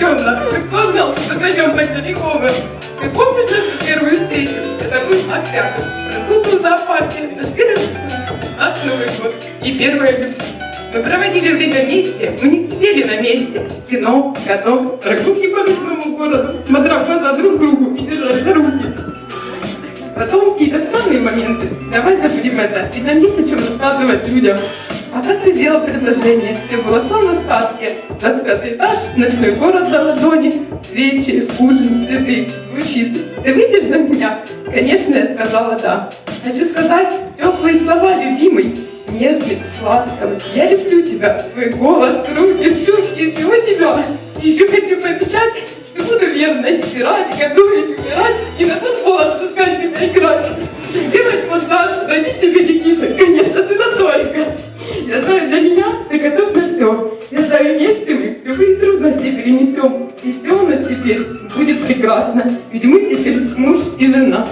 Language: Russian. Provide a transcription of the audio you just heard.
города. Кто знал, что зайдем так далеко мы? Ты помнишь нашу первую встречу? Это был опять. Прогулку в зоопарке. Наш первый наш Новый год. И первая любовь. Мы проводили время вместе, мы не сидели на месте. Кино, каток, прогулки по ночному городу, смотря в глаза друг другу и держась за руки. Потом какие-то странные моменты. Давай забудем это, ведь нам есть о чем рассказывать людям. А как ты сделал предложение? Все было словно в сказке. 25 этаж, ночной город на ладони, свечи, ужин, цветы. Звучит. Ты выйдешь за меня? Конечно, я сказала да. Хочу сказать теплые слова, любимый. Нежный, ласковый. Я люблю тебя. Твой голос, руки, шутки, всего тебя. Еще хочу пообещать, что буду верно стирать, готовить, убирать и на футбол отпускать тебя играть. Все у нас теперь будет прекрасно. Ведь мы теперь муж и жена.